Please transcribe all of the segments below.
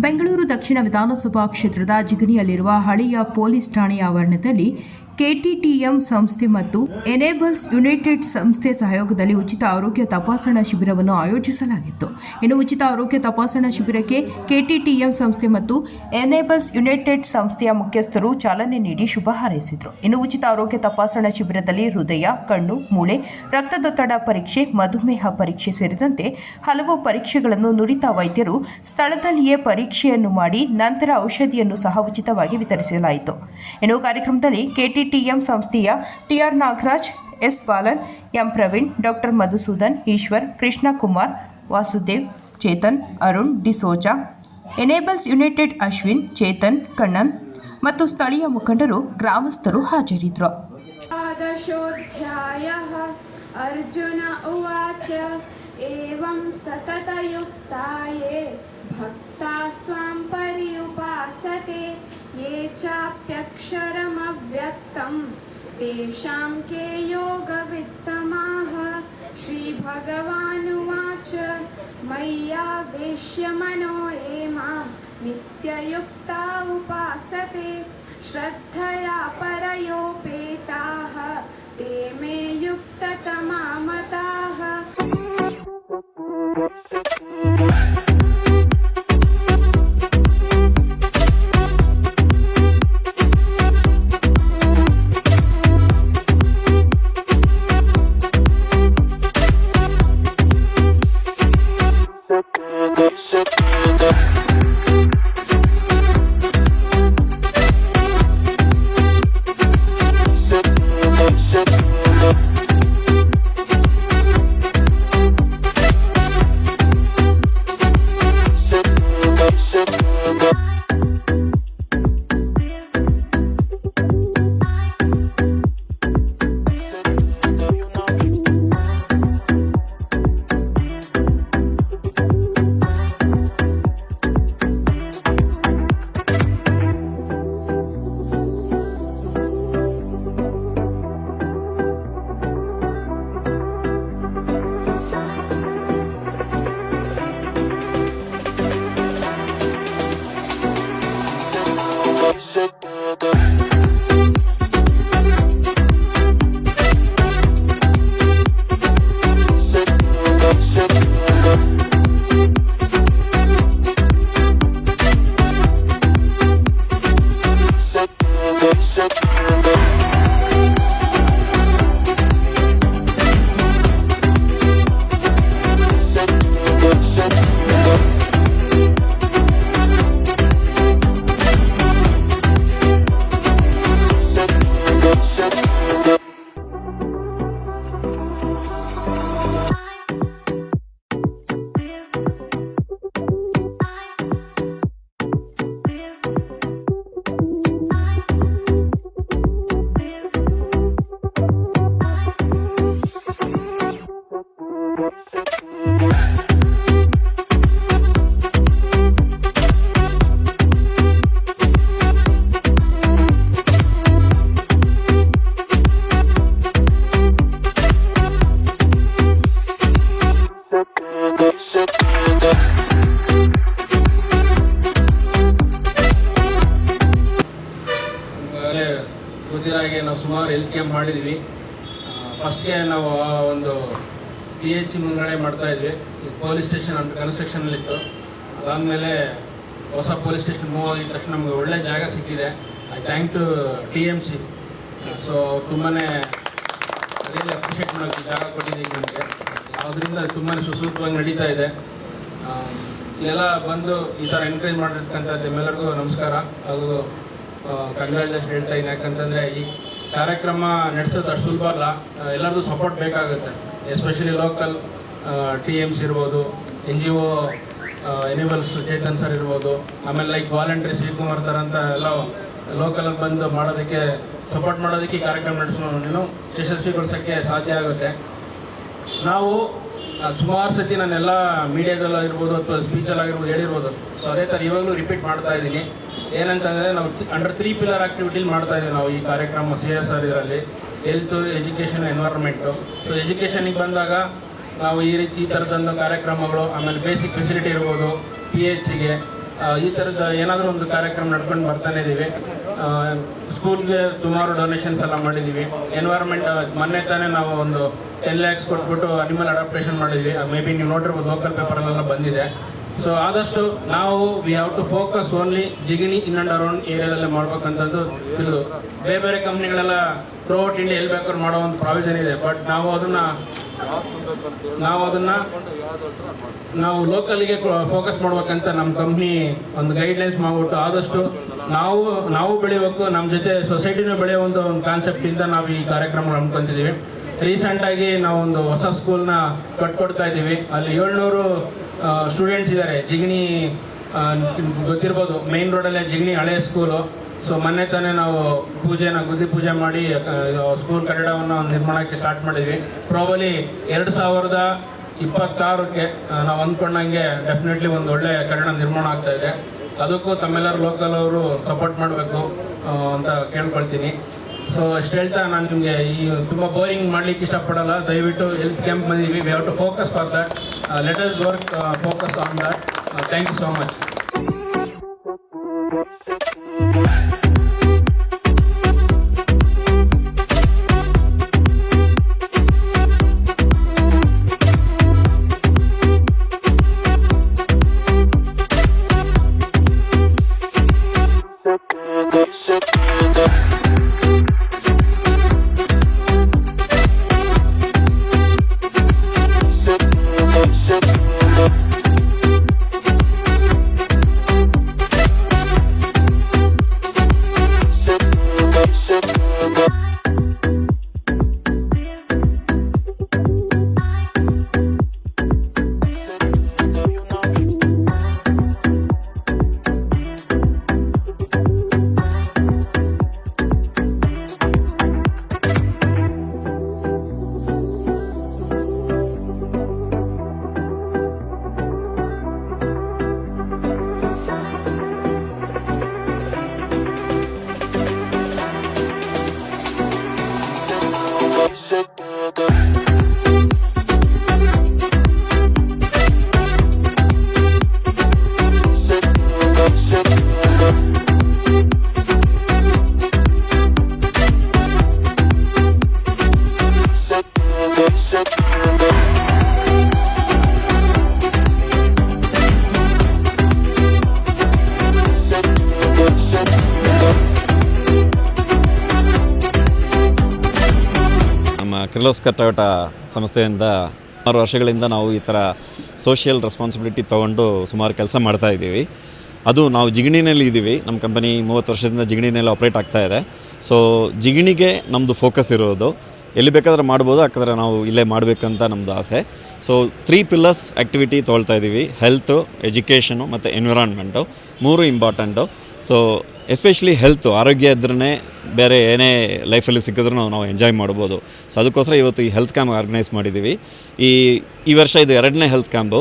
ಬೆಂಗಳೂರು ದಕ್ಷಿಣ ವಿಧಾನಸಭಾ ಕ್ಷೇತ್ರದ ಜಿಗಣಿಯಲ್ಲಿರುವ ಹಳೆಯ ಪೊಲೀಸ್ ಠಾಣೆಯ ಆವರಣದಲ್ಲಿ ಕೆಟಿಟಿಎಂ ಸಂಸ್ಥೆ ಮತ್ತು ಎನೇಬಲ್ಸ್ ಯುನೈಟೆಡ್ ಸಂಸ್ಥೆ ಸಹಯೋಗದಲ್ಲಿ ಉಚಿತ ಆರೋಗ್ಯ ತಪಾಸಣಾ ಶಿಬಿರವನ್ನು ಆಯೋಜಿಸಲಾಗಿತ್ತು. ಇನ್ನು ಉಚಿತ ಆರೋಗ್ಯ ತಪಾಸಣಾ ಶಿಬಿರಕ್ಕೆ ಕೆಟಿಟಿಎಂ ಸಂಸ್ಥೆ ಮತ್ತು ಎನೇಬಲ್ಸ್ ಯುನೈಟೆಡ್ ಸಂಸ್ಥೆಯ ಮುಖ್ಯಸ್ಥರು ಚಾಲನೆ ನೀಡಿ ಶುಭ ಹಾರೈಸಿದರು. ಇನ್ನು ಉಚಿತ ಆರೋಗ್ಯ ತಪಾಸಣಾ ಶಿಬಿರದಲ್ಲಿ ಹೃದಯ, ಕಣ್ಣು, ಮೂಳೆ, ರಕ್ತದೊತ್ತಡ ಪರೀಕ್ಷೆ, ಮಧುಮೇಹ ಪರೀಕ್ಷೆ ಸೇರಿದಂತೆ ಹಲವು ಪರೀಕ್ಷೆಗಳನ್ನು ನುರಿತ ವೈದ್ಯರು ಸ್ಥಳದಲ್ಲಿಯೇ ಪರೀಕ್ಷೆಯನ್ನು ಮಾಡಿ ನಂತರ ಔಷಧಿಯನ್ನು ಸಹ ಉಚಿತವಾಗಿ ವಿತರಿಸಲಾಯಿತು. ಇನ್ನು ಕಾರ್ಯಕ್ರಮದಲ್ಲಿ ಟಿಎಂ ಸಂಸ್ಥೆಯ TR Nagaraj, S Balan, M Praveen, doctor Madhusudan, Eshwar Krishna Kumar Vasudev, Chetan, Arun, D'Souza, enables United Ashwin, Chetan, Kannan ಮತ್ತು ಸ್ಥಳೀಯ ಮುಖಂಡರು, ಗ್ರಾಮಸ್ಥರು ಹಾಜರಿದ್ದರು. ಅರ್ಜುನ ಉವಾಚ, ಏವಂ ಸತತಯುಕ್ತಾಯೇ ಭಕ್ತಾಸ್ವಾಂ ಪರಿಯುಪಾಸತೆ ये चाप्यक्षरमव्यक्तं तेषां के योगवित्तमाः श्रीभगवानुवाच मय्यावेश्य मनो ये माँ। नित्ययुक्ता उपासते, श्रद्धया परयोपेताः। ते मे युक्ततमा ಸುಮಾರು ಎಲ್ ಕ್ಯಾಂಪ್ ಮಾಡಿದ್ವಿ. ಫಸ್ಟ್ಗೆ ನಾವು ಒಂದು ಪಿ ಎಚ್ ಸಿ ಮುಂಗಡೆ ಮಾಡ್ತಾ ಇದ್ವಿ. ಪೊಲೀಸ್ ಸ್ಟೇಷನ್ ಅಂತ ಕನ್ಸ್ಟ್ರಕ್ಷನಲ್ಲಿತ್ತು ಅದಾದಮೇಲೆ ಹೊಸ ಪೊಲೀಸ್ ಸ್ಟೇಷನ್ ಮೂವ್ ಆಗಿದ ತಕ್ಷಣ ನಮಗೆ ಒಳ್ಳೆ ಜಾಗ ಸಿಕ್ಕಿದೆ. I thank to T M C so ತುಂಬಾ ಅದರಲ್ಲಿ ಅಪ್ರಿಷಿಯೇಟ್ ಮಾಡೋಕ್ಕೆ ಜಾಗ ಕೊಟ್ಟಿದ್ದೀವಿ ನಮಗೆ. ಅದರಿಂದ ತುಂಬಾ ಸುಸೂತ್ರವಾಗಿ ನಡೀತಾ ಇದೆ. ಎಲ್ಲ ಬಂದು ಈ ಥರ ಎನ್ಕರೇಜ್ ಮಾಡಿರ್ತಕ್ಕಂಥದ್ದು ಎಲ್ಲರಿಗೂ ನಮಸ್ಕಾರ. ಹಾಗೂ ಕಂಗ್ರಾಚುಲೇಷನ್ ಹೇಳ್ತಾ ಇದ್ದೀನಿ. ಯಾಕಂತಂದರೆ ಈ ಕಾರ್ಯಕ್ರಮ ನಡೆಸೋದು ಅಷ್ಟು ಸುಲಭ ಅಲ್ಲ. ಎಲ್ಲರದ್ದು ಸಪೋರ್ಟ್ ಬೇಕಾಗುತ್ತೆ. ಎಸ್ಪೆಷಲಿ ಲೋಕಲ್ ಟಿ ಎಮ್ಸ್ ಇರ್ಬೋದು N G O animals Chetan sir ಇರ್ಬೋದು, ಆಮೇಲೆ ಲೈಕ್ ವಾಲಂಟ್ರಿ ಶ್ರೀಕುಮಾರ್ ಸರ್ ಅಂತ ಎಲ್ಲ ಲೋಕಲಲ್ಲಿ ಬಂದು ಮಾಡೋದಕ್ಕೆ ಸಪೋರ್ಟ್ ಮಾಡೋದಕ್ಕೆ ಈ ಕಾರ್ಯಕ್ರಮ ನಡೆಸೋ ಯಶಸ್ವಿಗೊಳಿಸೋಕ್ಕೆ ಸಾಧ್ಯ ಆಗುತ್ತೆ. ನಾವು ಸುಮಾರು ಸತಿ ನಾನೆಲ್ಲ ಮೀಡಿಯಾದಲ್ಲಾಗಿರ್ಬೋದು ಅಥವಾ ಸ್ಪೀಚಲ್ಲಿ ಆಗಿರ್ಬೋದು ಹೇಳಿರ್ಬೋದು. ಸೊ ಅದೇ ಥರ ಇವಾಗಲೂ ರಿಪೀಟ್ ಮಾಡ್ತಾ ಇದ್ದೀನಿ. ಏನಂತಂದರೆ ನಾವು ಅಂಡರ್ ತ್ರೀ ಪಿಲ್ಲರ್ ಆಕ್ಟಿವಿಟೀಲಿ ಮಾಡ್ತಾ ಇದ್ದೀವಿ ನಾವು ಈ ಕಾರ್ಯಕ್ರಮ ಸಿ ಎಸ್ ಆರ್ ಇದರಲ್ಲಿ ಹೆಲ್ತ್ ಎಜುಕೇಷನ್ ಎನ್ವೈರ್ಮೆಂಟು ಸೊ ಎಜುಕೇಷನಿಗೆ ಬಂದಾಗ ನಾವು ಈ ರೀತಿ ಈ ಥರದೊಂದು ಕಾರ್ಯಕ್ರಮಗಳು, ಆಮೇಲೆ ಬೇಸಿಕ್ ಫೆಸಿಲಿಟಿ ಇರ್ಬೋದು ಪಿ ಎಚ್ ಸಿಗೆ ಈ ಥರದ ಏನಾದರೂ ಒಂದು ಕಾರ್ಯಕ್ರಮ ನಡ್ಕೊಂಡು ಬರ್ತಾನೆ ಇದ್ದೀವಿ. ಸ್ಕೂಲ್ಗೆ ಸುಮಾರು ಡೊನೇಷನ್ಸ್ ಎಲ್ಲ ಮಾಡಿದ್ದೀವಿ ಎನ್ವೈರ್ಮೆಂಟ್ ಮೊನ್ನೆ ತಾನೇ ನಾವು ಒಂದು ಟೆನ್ ಲ್ಯಾಕ್ಸ್ ಕೊಟ್ಬಿಟ್ಟು ಅನಿಮಲ್ ಅಡಾಪ್ಟೇಷನ್ ಮಾಡಿದ್ವಿ. ಮೇ ಬಿ ನೀವು ನೋಡಿರ್ಬೋದು ಲೋಕಲ್ ಪೇಪರಲ್ಲೆಲ್ಲ ಬಂದಿದೆ. ಸೊ ಆದಷ್ಟು ನಾವು we have to focus only Jigani in and around ಏರಿಯಾದಲ್ಲೇ ಮಾಡ್ಬೇಕಂತದ್ದು ಇದು ಬೇರೆ ಬೇರೆ ಕಂಪ್ನಿಗಳೆಲ್ಲ ಥ್ರೂಔಟ್ ಇಂಡಿಯಾ ಎಲ್ಲಿ ಬೇಕಾದ್ರೂ ಮಾಡೋ ಒಂದು ಪ್ರಾವಿಷನ್ ಇದೆ. ಬಟ್ ನಾವು ಅದನ್ನ ನಾವು ಅದನ್ನ ನಾವು ಲೋಕಲ್ಗೆ ಫೋಕಸ್ ಮಾಡ್ಬೇಕಂತ ನಮ್ಮ ಕಂಪ್ನಿ ಒಂದು ಗೈಡ್ಲೈನ್ಸ್ ಮಾಡ್ಬಿಟ್ಟು ಆದಷ್ಟು ನಾವು ನಾವು ಬೆಳಿಬೇಕು ನಮ್ಮ ಜೊತೆ ಸೊಸೈಟಿನೂ ಬೆಳೆಯೋ ಒಂದು ಒಂದು ಕಾನ್ಸೆಪ್ಟಿಂದ ನಾವು ಈ ಕಾರ್ಯಕ್ರಮ ರೀಸೆಂಟಾಗಿ ನಾವು ಒಂದು ಹೊಸ ಸ್ಕೂಲ್ನ ಕಟ್ಕೊಡ್ತಾ ಇದ್ದೀವಿ. ಅಲ್ಲಿ ಏಳ್ನೂರು ಸ್ಟೂಡೆಂಟ್ಸ್ ಇದ್ದಾರೆ ಜಿಗಣಿ ಗೊತ್ತಿರ್ಬೋದು. ಮೇನ್ ರೋಡಲ್ಲೇ ಜಿಗಣಿ ಹಳೆ ಸ್ಕೂಲು ಸೊ ಮೊನ್ನೆ ತಾನೇ ನಾವು ಪೂಜೆನ, ಗುದ್ದಿ ಪೂಜೆ ಮಾಡಿ ಸ್ಕೂಲ್ ಕಟ್ಟಡವನ್ನು ನಿರ್ಮಾಣಕ್ಕೆ ಸ್ಟಾರ್ಟ್ ಮಾಡಿದ್ವಿ. ಪ್ರಾಬಲಿ ಎರಡು ಸಾವಿರದ ಇಪ್ಪತ್ತಾರಕ್ಕೆ ನಾವು ಅಂದ್ಕೊಂಡಂಗೆ ಡೆಫಿನೆಟ್ಲಿ ಒಂದು ಒಳ್ಳೆಯ ಕಟ್ಟಡ ನಿರ್ಮಾಣ ಆಗ್ತಾ ಇದೆ. ಅದಕ್ಕೂ ತಮ್ಮೆಲ್ಲರೂ ಲೋಕಲ್ ಅವರು ಸಪೋರ್ಟ್ ಮಾಡಬೇಕು ಅಂತ ಕೇಳ್ಕೊಳ್ತೀನಿ. ಸೊ ಅಷ್ಟು ಹೇಳ್ತಾ ನಾನು ನಿಮಗೆ ಈ ತುಂಬ ಬೋರಿಂಗ್ ಮಾಡ್ಲಿಕ್ಕೆ ಇಷ್ಟಪಡಲ್ಲ. ದಯವಿಟ್ಟು ಹೆಲ್ತ್ ಕ್ಯಾಂಪ್ ಬಂದಿದ್ದೀವಿ we have to focus for that let us work focus on that thank you so much ನಮ್ಮ ಕಿರ್ಲೋಸ್ಕರ್ ಟೊಯೋಟ ಸಂಸ್ಥೆಯಿಂದ ಸುಮಾರು ವರ್ಷಗಳಿಂದ ನಾವು ಈ ಥರ ಸೋಷಿಯಲ್ ರೆಸ್ಪಾನ್ಸಿಬಿಲಿಟಿ ತೊಗೊಂಡು ಸುಮಾರು ಕೆಲಸ ಮಾಡ್ತಾ ಇದ್ದೀವಿ. ಅದು ನಾವು ಜಿಗಣಿನಲ್ಲಿ ಇದ್ದೀವಿ. ನಮ್ಮ ಕಂಪನಿ ಮೂವತ್ತು ವರ್ಷದಿಂದ ಜಿಗಣಿನಲ್ಲಿ ಆಪ್ರೇಟ್ ಆಗ್ತಾ ಇದೆ. ಸೊ ಜಿಗಣಿಗೆ ನಮ್ಮದು ಫೋಕಸ್ ಇರೋದು. ಎಲ್ಲಿ ಬೇಕಾದ್ರೆ ಮಾಡ್ಬೋದು ಯಾಕಂದರೆ ನಾವು ಇಲ್ಲೇ ಮಾಡಬೇಕಂತ ನಮ್ಮದು ಆಸೆ. ಸೊ ತ್ರೀ ಪಿಲ್ಲರ್ಸ್ ಆ್ಯಕ್ಟಿವಿಟಿ ತೊಗೊಳ್ತಾ ಇದ್ದೀವಿ. ಹೆಲ್ತು ಎಜುಕೇಷನು ಮತ್ತು ಎನ್ವಿರಾನ್ಮೆಂಟು ಮೂರು ಇಂಪಾರ್ಟೆಂಟು ಸೊ ಎಸ್ಪೆಷಲಿ ಹೆಲ್ತು ಆರೋಗ್ಯ ಇದ್ರೇ ಬೇರೆ ಏನೇ ಲೈಫಲ್ಲಿ ಸಿಕ್ಕಿದ್ರೂ ನಾವು ಎಂಜಾಯ್ ಮಾಡ್ಬೋದು. ಸೊ ಅದಕ್ಕೋಸ್ಕರ ಇವತ್ತು ಈ ಹೆಲ್ತ್ ಕ್ಯಾಂಪ್ ಆರ್ಗನೈಸ್ ಮಾಡಿದ್ದೀವಿ ಈ ಈ ವರ್ಷ ಇದು ಎರಡನೇ ಹೆಲ್ತ್ ಕ್ಯಾಂಪು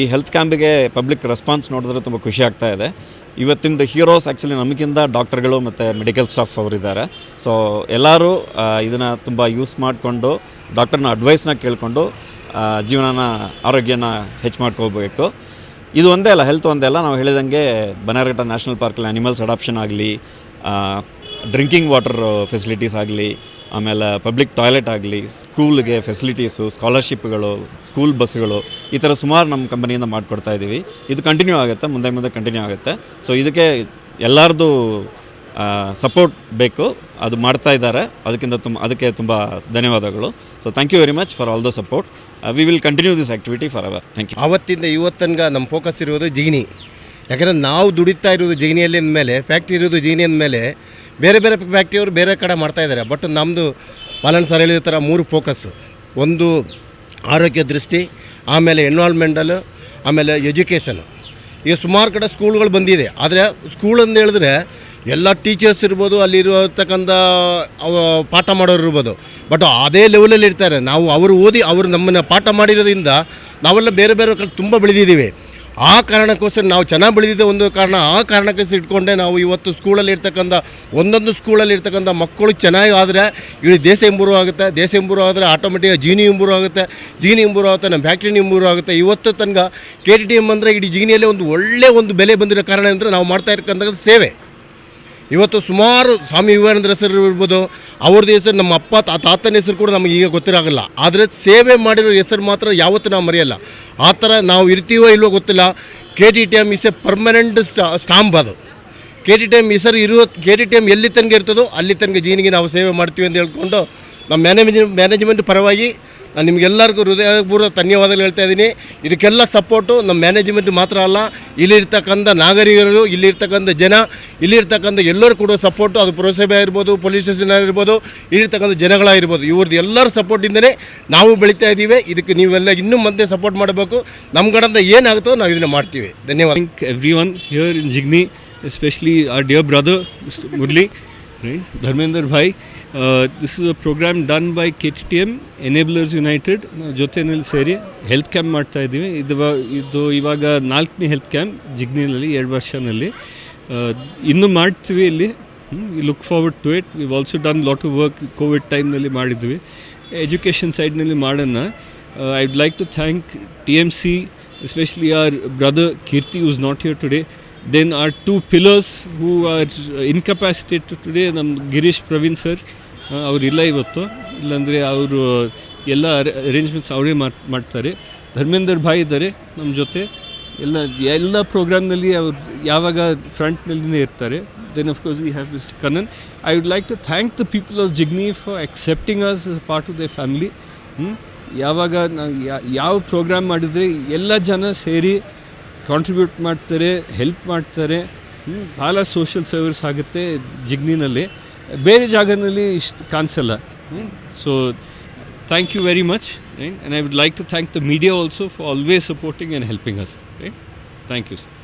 ಈ ಹೆಲ್ತ್ ಕ್ಯಾಂಪಿಗೆ ಪಬ್ಲಿಕ್ ರೆಸ್ಪಾನ್ಸ್ ನೋಡಿದ್ರೆ ತುಂಬ ಖುಷಿ ಆಗ್ತಾ ಇದೆ. ಇವತ್ತಿಂದ ಹೀರೋಸ್ ಆ್ಯಕ್ಚುಲಿ ನಮಗಿಂತ ಡಾಕ್ಟರ್ಗಳು ಮತ್ತು ಮೆಡಿಕಲ್ ಸ್ಟಾಫ್ ಅವರಿದ್ದಾರೆ. ಸೊ ಎಲ್ಲರೂ ಇದನ್ನು ತುಂಬ ಯೂಸ್ ಮಾಡಿಕೊಂಡು ಡಾಕ್ಟರ್ನ ಅಡ್ವೈಸ್ನ ಕೇಳಿಕೊಂಡು ಜೀವನನ, ಆರೋಗ್ಯನ ಹೆಚ್ಚು ಮಾಡ್ಕೋಬೇಕು ಇದು ಒಂದೇ ಅಲ್ಲ ಹೆಲ್ತ್ ಒಂದೇ ಅಲ್ಲ. ನಾವು ಹೇಳಿದಂಗೆ ಬನಾರಘಟ್ಟ ನ್ಯಾಷನಲ್ ಪಾರ್ಕಲ್ಲಿ ಅನಿಮಲ್ಸ್ ಅಡಾಪ್ಷನ್ ಆಗಲಿ ಡ್ರಿಂಕಿಂಗ್ ವಾಟರ್ ಫೆಸಿಲಿಟೀಸ್ ಆಗಲಿ, ಆಮೇಲೆ ಪಬ್ಲಿಕ್ ಟಾಯ್ಲೆಟ್ ಆಗಲಿ ಸ್ಕೂಲ್ಗೆ ಫೆಸಿಲಿಟೀಸು ಸ್ಕಾಲರ್ಶಿಪ್ಗಳು ಸ್ಕೂಲ್ ಬಸ್ಗಳು ಈ ಥರ ಸುಮಾರು ನಮ್ಮ ಕಂಪನಿಯಿಂದ ಮಾಡಿಕೊಡ್ತಾ ಇದ್ದೀವಿ. ಇದು ಕಂಟಿನ್ಯೂ ಆಗುತ್ತೆ, ಮುಂದೆ ಮುಂದೆ ಕಂಟಿನ್ಯೂ ಆಗುತ್ತೆ. ಸೊ ಇದಕ್ಕೆ ಎಲ್ಲರದ್ದು ಸಪೋರ್ಟ್ ಬೇಕು. ಅದು ಮಾಡ್ತಾ ಇದ್ದಾರೆ. ಅದಕ್ಕಿಂತ ತುಂಬ ಅದಕ್ಕೆ ತುಂಬ ಧನ್ಯವಾದಗಳು. So thank you very much for all the support we will continue this activity for our thank you ಆವತ್ತಿಂದ ಇವತ್ತನ್ಗ ನಮ್ಮ ಫೋಕಸ್ ಇರೋದು ಜಿಗಿನಿ ಯಾಕಂದರೆ ನಾವು ದುಡಿತಾ ಇರೋದು ಜಿಗಿನಿಯಲ್ಲಿ ಅಂದಮೇಲೆ ಫ್ಯಾಕ್ಟ್ರಿ ಇರೋದು ಜಿಗಿನಿ ಅಂದಮೇಲೆ ಬೇರೆ ಬೇರೆ ಫ್ಯಾಕ್ಟ್ರಿಯವರು ಬೇರೆ ಕಡೆ ಮಾಡ್ತಾ ಇದ್ದಾರೆ ಬಟ್ ನಮ್ಮದು ಪಾಲನ್ ಸರ್ ಹೇಳಿದ ಥರ ಮೂರು ಫೋಕಸ್ ಒಂದು ಆರೋಗ್ಯ ದೃಷ್ಟಿ, ಆಮೇಲೆ ಎನ್ವಾಲ್ಮೆಂಟಲ್ ಆಮೇಲೆ ಎಜುಕೇಷನು ಈಗ ಸುಮಾರು ಕಡೆ ಸ್ಕೂಲ್ಗಳು ಬಂದಿದೆ. ಆದರೆ ಸ್ಕೂಲ್ ಅಂತ ಹೇಳಿದ್ರೆ ಎಲ್ಲ ಟೀಚರ್ಸ್ ಇರ್ಬೋದು ಅಲ್ಲಿರುವತಕ್ಕಂಥ ಪಾಠ ಮಾಡೋರು ಇರ್ಬೋದು. ಬಟ್ ಅದೇ ಲೆವೆಲಲ್ಲಿ ಇರ್ತಾರೆ. ನಾವು ಅವರು ಓದಿ, ಅವರು ನಮ್ಮನ್ನು ಪಾಠ ಮಾಡಿರೋದ್ರಿಂದ ನಾವೆಲ್ಲ ಬೇರೆ ಬೇರೆ ಕಡೆ ತುಂಬ ಬೆಳೆದಿದ್ದೀವಿ. ಆ ಕಾರಣಕ್ಕೋಸ್ಕರ ನಾವು ಚೆನ್ನಾಗಿ ಬೆಳೆದಿದ್ದ ಒಂದು ಕಾರಣ, ಆ ಕಾರಣಕ್ಕೆ ಇಟ್ಕೊಂಡೆ ನಾವು ಇವತ್ತು ಸ್ಕೂಲಲ್ಲಿ ಇರ್ತಕ್ಕಂಥ ಒಂದೊಂದು ಸ್ಕೂಲಲ್ಲಿ ಇರ್ತಕ್ಕಂಥ ಮಕ್ಕಳು ಚೆನ್ನಾಗಿ ಆದರೆ ಇಡೀ ದೇಶ ಇಂಪ್ರೂವ್ ಆಗುತ್ತೆ, ದೇಶ ಇಂಪ್ರೂವ್ ಆದರೆ ಆಟೋಮೆಟಿಕಾಗಿ ಜೀನಿ ಇಂಪ್ರೂವ್ ಆಗುತ್ತೆ ಜೀನಿ ಇಂಪ್ರೂವ್ ಆಗುತ್ತೆ, ನಮ್ಮ ಫ್ಯಾಕ್ಟ್ರಿ ಇಂಪ್ರೂವ್ ಆಗುತ್ತೆ. ಇವತ್ತು ತನಕ ಕೆ ಟಿ ಟಿ ಎಂ ಅಂದರೆ ಇಡೀ ಜೀನಿಯಲ್ಲೇ ಒಂದು ಒಳ್ಳೆಯ ಒಂದು ಬೆಲೆ ಬಂದಿರೋ ಕಾರಣ ಅಂದರೆ ನಾವು ಮಾಡ್ತಾ ಇರ್ತಕ್ಕಂಥ ಸೇವೆ. ಇವತ್ತು ಸುಮಾರು ಸ್ವಾಮಿ ವಿವೇಕಾನಂದರ ಹೆಸರು ಇರ್ಬೋದು, ಅವ್ರದ್ದು ಹೆಸರು ನಮ್ಮ ಅಪ್ಪ ತಾತನ ಹೆಸರು ಕೂಡ ನಮಗೆ ಈಗ ಗೊತ್ತಿರಾಗಲ್ಲ. ಆದರೆ ಸೇವೆ ಮಾಡಿರೋ ಹೆಸರು ಮಾತ್ರ ಯಾವತ್ತೂ ನಾವು ಮರೆಯಲ್ಲ. ಆ ಥರ ನಾವು ಇರ್ತೀವೋ ಇಲ್ವೋ ಗೊತ್ತಿಲ್ಲ. K T T M is a permanent stamp ಅದು. ಕೆ ಟಿ ಟಿ ಎಂ ಹೆಸರು ಇರೋ ಕೆ ಟಿ ಟಿ ಎಂ ಎಲ್ಲಿ ತನಕ ಇರ್ತದೋ ಅಲ್ಲಿ ತನಕ ಜೀನಿಗೆ ನಾವು ಸೇವೆ ಮಾಡ್ತೀವಿ ಅಂತ ಹೇಳ್ಕೊಂಡು ನಮ್ಮ ಮ್ಯಾನೇಜ್ ಮ್ಯಾನೇಜ್ಮೆಂಟ್ ಪರವಾಗಿ ನಾನು ನಿಮಗೆಲ್ಲರಿಗೂ ಹೃದಯಪೂರ್ವ ಧನ್ಯವಾದಗಳು ಹೇಳ್ತಾ ಇದ್ದೀನಿ. ಇದಕ್ಕೆಲ್ಲ ಸಪೋರ್ಟು ನಮ್ಮ ಮ್ಯಾನೇಜ್ಮೆಂಟ್ ಮಾತ್ರ ಅಲ್ಲ, ಇಲ್ಲಿರ್ತಕ್ಕಂಥ ನಾಗರಿಕರು, ಇಲ್ಲಿರ್ತಕ್ಕಂಥ ಜನ, ಇಲ್ಲಿರ್ತಕ್ಕಂಥ ಎಲ್ಲರೂ ಕೂಡ ಸಪೋರ್ಟು, ಅದು ಪುರಸಭೆ ಆಗಿರ್ಬೋದು, ಪೊಲೀಸ್ ಸ್ಟೇಷನ್ ಆಗಿರ್ಬೋದು, ಇಲ್ಲಿರ್ತಕ್ಕಂಥ ಜನಗಳಾಗಿರ್ಬೋದು, ಇವ್ರದ್ದು ಎಲ್ಲರ ಸಪೋರ್ಟಿಂದನೇ ನಾವು ಬೆಳೀತಾ ಇದ್ದೀವಿ. ಇದಕ್ಕೆ ನೀವೆಲ್ಲ ಇನ್ನೂ ಮುಂದೆ ಸಪೋರ್ಟ್ ಮಾಡಬೇಕು. ನಮ್ಮ ಕಡೆಯಿಂದ ಏನಾಗುತ್ತೋ ನಾವು ಇದನ್ನು ಮಾಡ್ತೀವಿ. ಧನ್ಯವಾದ. Everyone here in Jigani especially our dear brother Murli Dharmendra bhai. Uh, this is a program done by T M United, United ಜೊತೆಯಲ್ಲಿ ಸೇರಿ ಹೆಲ್ತ್ ಕ್ಯಾಂಪ್ ಮಾಡ್ತಾ ಇದ್ದೀವಿ. ಇದು ಇದು ಇವಾಗ ನಾಲ್ಕನೇ ಹೆಲ್ತ್ ಕ್ಯಾಂಪ್ ಜಿಗ್ನಿನಲ್ಲಿ ಎರಡು ವರ್ಷನಲ್ಲಿ. Uh, ಇನ್ನೂ ಮಾಡ್ತೀವಿ ಇಲ್ಲಿ. Look forward to it we also done lot of work Covid ಟೈಮ್ನಲ್ಲಿ ಮಾಡಿದ್ವಿ. ಎಜುಕೇಷನ್ ಸೈಡ್ನಲ್ಲಿ ಮಾಡೋಣ. I would like to thank T M C especially our brother Keerthi who's not here today then are two pillars who are incapacitate today ನಮ್ಮ Girish Praveen sir ಅವರಿಲ್ಲ ಇವತ್ತು. ಇಲ್ಲಾಂದರೆ ಅವರು ಎಲ್ಲ arrangements ಅವರೇ ಮಾಡ್ತಾರೆ. ಧರ್ಮೇಂದರ್ ಭಾಯ್ ಇದ್ದಾರೆ ನಮ್ಮ ಜೊತೆ. ಎಲ್ಲ ಎಲ್ಲ ಪ್ರೋಗ್ರಾಮ್ನಲ್ಲಿ ಅವ್ರು ಯಾವಾಗ ಫ್ರಂಟ್ನಲ್ಲಿನೇ ಇರ್ತಾರೆ then of course we have mister Kannan I would like to thank the people of Jigani for accepting us part of the family ಯಾವಾಗ ನಾವು ಯಾವ ಪ್ರೋಗ್ರಾಮ್ ಮಾಡಿದರೆ ಎಲ್ಲ ಜನ ಸೇರಿ ಕಾಂಟ್ರಿಬ್ಯೂಟ್ ಮಾಡ್ತಾರೆ ಹೆಲ್ಪ್ ಮಾಡ್ತಾರೆ. ಭಾಳ ಸೋಷಿಯಲ್ ಸರ್ವಿಸ್ ಆಗುತ್ತೆ ಜಿಗ್ನಿನಲ್ಲಿ ಬೇರೆ ಜಾಗದಲ್ಲಿ ಇಷ್ಟು ಕಾಣಿಸಲ್ಲ. So thank you very much and I would like to thank the media also for always supporting and helping us right thank you sir